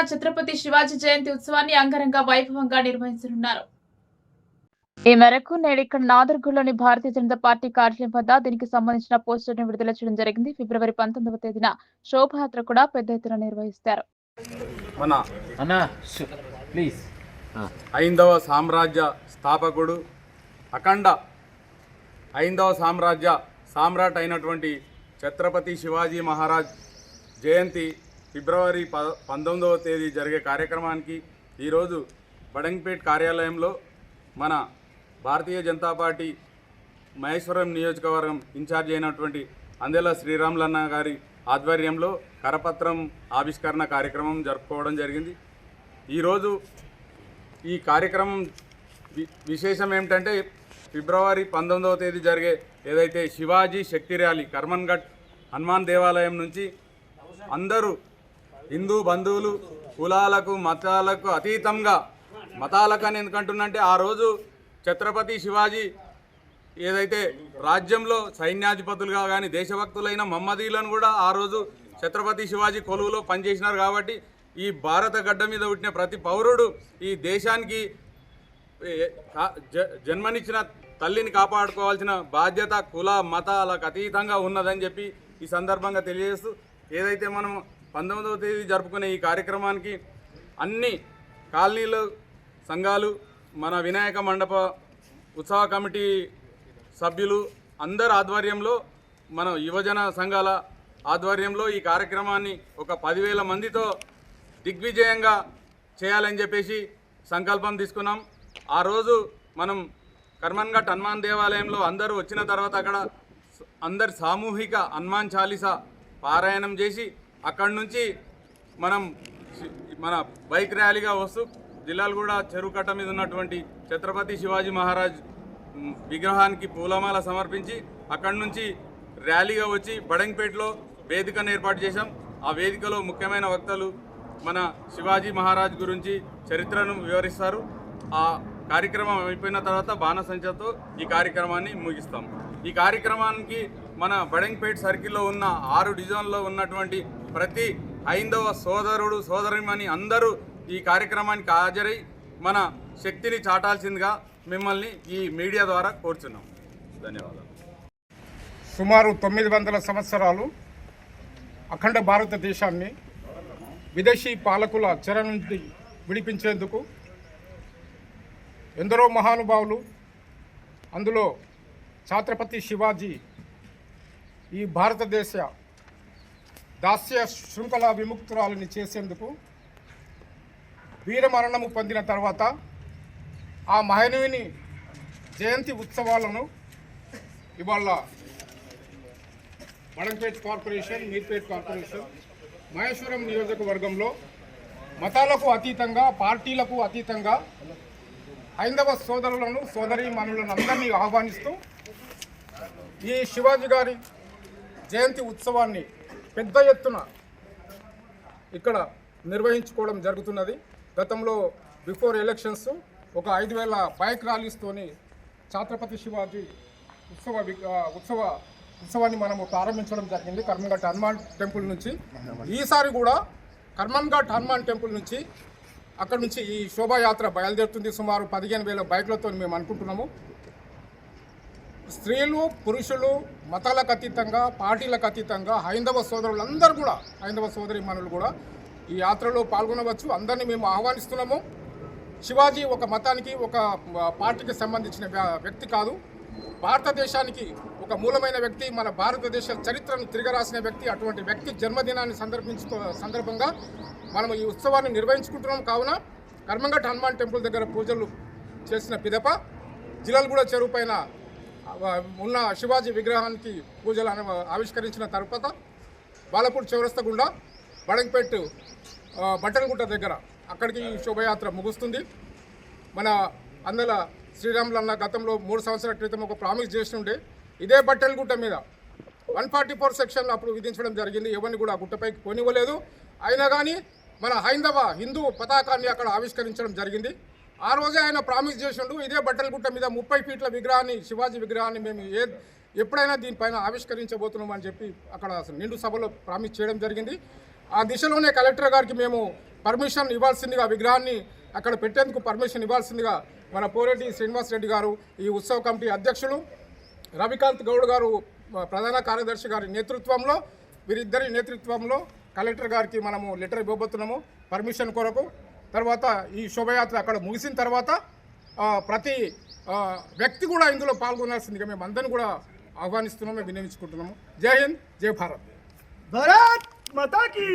తేదీన ఛత్రపతి శివాజీ జయంతి ఉత్సవాన్ని అంగరంగ వైభవంగా నిర్వహించనున్నారు. ఈ మేరకు నేడు ఇక్కడ నాదర్గుల్లోని భారతీయ జనతా పార్టీ కార్యాలయం వద్ద దీనికి సంబంధించిన పోస్టర్ను విడుదల చేయడం జరిగింది. ఫిబ్రవరి పంతొమ్మిదవ తేదీన శోభయాత్ర కూడా పెద్ద ఎత్తున నిర్వహిస్తారు. మన అన్నా ప్లీజ్. ఐందవ సామ్రాజ్య స్థాపకుడు అఖండ ఐందవ సామ్రాజ్య సామ్రాట్ అయినటువంటి ఛత్రపతి శివాజీ మహారాజ్ జయంతి ఫిబ్రవరి ప పంతొమ్మిదవ తేదీ జరిగే కార్యక్రమానికి ఈరోజు బడంగ్పేట్ కార్యాలయంలో మన భారతీయ జనతా పార్టీ మహేశ్వరం నియోజకవర్గం ఇన్ఛార్జ్ అయినటువంటి అందెల శ్రీరాములన్న గారి ఆధ్వర్యంలో కరపత్రం ఆవిష్కరణ కార్యక్రమం జరుపుకోవడం జరిగింది. ఈరోజు ఈ కార్యక్రమం విశేషం ఏమిటంటే ఫిబ్రవరి పంతొమ్మిదవ తేదీ జరిగే ఏదైతే శివాజీ శక్తి ర్యాలీ కర్మన్ఘట్ హనుమాన్ దేవాలయం నుంచి అందరూ హిందూ బంధువులు కులాలకు మతాలకు అతీతంగా మతాలకు అని ఎందుకంటున్నంటే ఆ రోజు ఛత్రపతి శివాజీ ఏదైతే రాజ్యంలో సైన్యాధిపతులుగా కానీ దేశభక్తులైన మమ్మదీలను కూడా ఆ రోజు ఛత్రపతి శివాజీ కొలువులో పనిచేసినారు కాబట్టి ఈ భారత గడ్డ మీద పుట్టిన ప్రతి పౌరుడు ఈ దేశానికి జన్మనిచ్చిన తల్లిని కాపాడుకోవాల్సిన బాధ్యత కుల మతాలకు అతీతంగా ఉన్నదని చెప్పి ఈ సందర్భంగా తెలియజేస్తూ ఏదైతే మనం పంతొమ్మిదవ తేదీ జరుపుకునే ఈ కార్యక్రమానికి అన్ని కాలనీలు సంఘాలు మన వినాయక మండప ఉత్సవ కమిటీ సభ్యులు అందరి ఆధ్వర్యంలో మన యువజన సంఘాల ఆధ్వర్యంలో ఈ కార్యక్రమాన్ని ఒక పదివేల మందితో దిగ్విజయంగా చేయాలని చెప్పేసి సంకల్పం తీసుకున్నాం. ఆ రోజు మనం కర్మన్ఘట్ హనుమాన్ దేవాలయంలో అందరూ వచ్చిన తర్వాత అక్కడ అందరి సామూహిక హనుమాన్ చాలీసా పారాయణం చేసి అక్కడి నుంచి మనం మన బైక్ ర్యాలీగా వస్తూ జిల్లాలగూడ చెరువు కట్ట మీద ఉన్నటువంటి ఛత్రపతి శివాజీ మహారాజ్ విగ్రహానికి పూలమాల సమర్పించి అక్కడి నుంచి ర్యాలీగా వచ్చి బడంగ్పేటలో వేదికను ఏర్పాటు చేశాం. ఆ వేదికలో ముఖ్యమైన వక్తలు మన శివాజీ మహారాజ్ గురించి చరిత్రను వివరిస్తారు. ఆ కార్యక్రమం అయిపోయిన తర్వాత బాణసంచతో ఈ కార్యక్రమాన్ని ముగిస్తాం. ఈ కార్యక్రమానికి మన బడంగ్పేట్ సర్కిల్లో ఉన్న ఆరు డివిజన్లో ఉన్నటువంటి ప్రతి హైందవ సోదరుడు సోదరిమణి అందరూ ఈ కార్యక్రమానికి హాజరై మన శక్తిని చాటాల్సిందిగా మిమ్మల్ని ఈ మీడియా ద్వారా కోరుచున్నాం. ధన్యవాదాలు. సుమారు తొమ్మిది వందల సంవత్సరాలు అఖండ భారతదేశాన్ని విదేశీ పాలకుల చెర నుండి విడిపించేందుకు ఎందరో మహానుభావులు అందులో ఛత్రపతి శివాజీ ఈ భారతదేశ దాస్య శృంఖల విముక్తురాలని చేసేందుకు వీరమరణము పొందిన తర్వాత ఆ మహనీయుని జయంతి ఉత్సవాలను ఇవాళ మడంపేట్ కార్పొరేషన్ మీర్పేట్ కార్పొరేషన్ మహేశ్వరం నియోజకవర్గంలో మతాలకు అతీతంగా పార్టీలకు అతీతంగా హైందవ సోదరులను సోదరీమణులను అందరినీ ఆహ్వానిస్తూ ఈ శివాజీ గారి జయంతి ఉత్సవాన్ని పెద్ద ఎత్తున ఇక్కడ నిర్వహించుకోవడం జరుగుతున్నది. గతంలో బిఫోర్ ఎలక్షన్స్ ఒక ఐదు వేల బైక్ ర్యాలీస్తోని ఛాత్రపతి శివాజీ ఉత్సవ వి- ఉత్సవ ఉత్సవాన్ని మనము ప్రారంభించడం జరిగింది కర్మన్ఘట్ హనుమాన్ టెంపుల్ నుంచి. ఈసారి కూడా కర్మన్ఘట్ హనుమాన్ టెంపుల్ నుంచి అక్కడ నుంచి ఈ శోభాయాత్ర బయలుదేరుతుంది. సుమారు పదిహేను వేల బైక్లతో మేము అనుకుంటున్నాము. స్త్రీలు పురుషులు మతాలకు అతీతంగా పార్టీలకు అతీతంగా హైందవ సోదరులందరూ కూడా హైందవ సోదరి మనులు కూడా ఈ యాత్రలో పాల్గొనవచ్చు. అందరినీ మేము ఆహ్వానిస్తున్నాము. శివాజీ ఒక మతానికి ఒక పార్టీకి సంబంధించిన వ్య- వ్యక్తి కాదు. భారతదేశానికి ఒక మూలమైన వ్యక్తి మన భారతదేశ చరిత్రను తిరగరాసిన వ్యక్తి అటువంటి వ్యక్తి జన్మదినాన్ని సందర్భించుకో సందర్భంగా మనం ఈ ఉత్సవాన్ని నిర్వహించుకుంటున్నాం. కావున కర్మంగట్ హనుమాన్ టెంపుల్ దగ్గర పూజలు చేసిన పిదప జిల్లలు చెరువు పైన ఉన్న శివాజీ విగ్రహానికి పూజలు అన- ఆవిష్కరించిన తర్వాత బాలపూర్ చౌరస్త గుండా బడంగపేట్ ఆ, బట్టలగుట్ట దగ్గర అక్కడికి ఈ శోభయాత్ర ముగుస్తుంది. మన అందల శ్రీరాములన్న గతంలో మూడు సంవత్సరాల క్రితం ఒక ప్రామిస్ చేస్తుండే ఇదే బట్టలగుట్ట మీద వన్ ఫార్టీ ఫోర్ సెక్షన్లో అప్పుడు విధించడం జరిగింది. ఎవరిని కూడా ఆ గుట్టపైకి కొనివ్వలేదు అయినా కానీ మన హైందవ హిందూ పతాకాన్ని అక్కడ ఆవిష్కరించడం జరిగింది. ఆ రోజే ఆయన ప్రామిస్ చేసిండు ఇదే బట్టలగుట్ట మీద ముప్పై ఫీట్ల విగ్రహాన్ని శివాజీ విగ్రహాన్ని మేము ఏ ఎప్పుడైనా దీనిపైన ఆవిష్కరించబోతున్నాం అని చెప్పి అక్కడ అసలు నిండు సభలో ప్రామిస్ చేయడం జరిగింది. ఆ దిశలోనే కలెక్టర్ గారికి మేము పర్మిషన్ ఇవ్వాల్సిందిగా విగ్రహాన్ని అక్కడ పెట్టేందుకు పర్మిషన్ ఇవ్వాల్సిందిగా మన పోరెడ్డి శ్రీనివాస్ రెడ్డి గారు ఈ ఉత్సవ కమిటీ అధ్యక్షులు రవికాంత్ గౌడ్ గారు ప్రధాన కార్యదర్శి గారి నేతృత్వంలో వీరిద్దరి నేతృత్వంలో కలెక్టర్ గారికి మనము లెటర్ ఇవ్వబోతున్నాము. పర్మిషన్ కొరకు తర్వాత ఈ శోభయాత్ర అక్కడ ముగిసిన తర్వాత ప్రతి వ్యక్తి కూడా ఇందులో పాల్గొనాల్సిందిగా మేము అందరిని కూడా ఆహ్వానిస్తున్నాము వినియోగించుకుంటున్నాము జై హింద్ జై భారత్. భారత్ మతాకి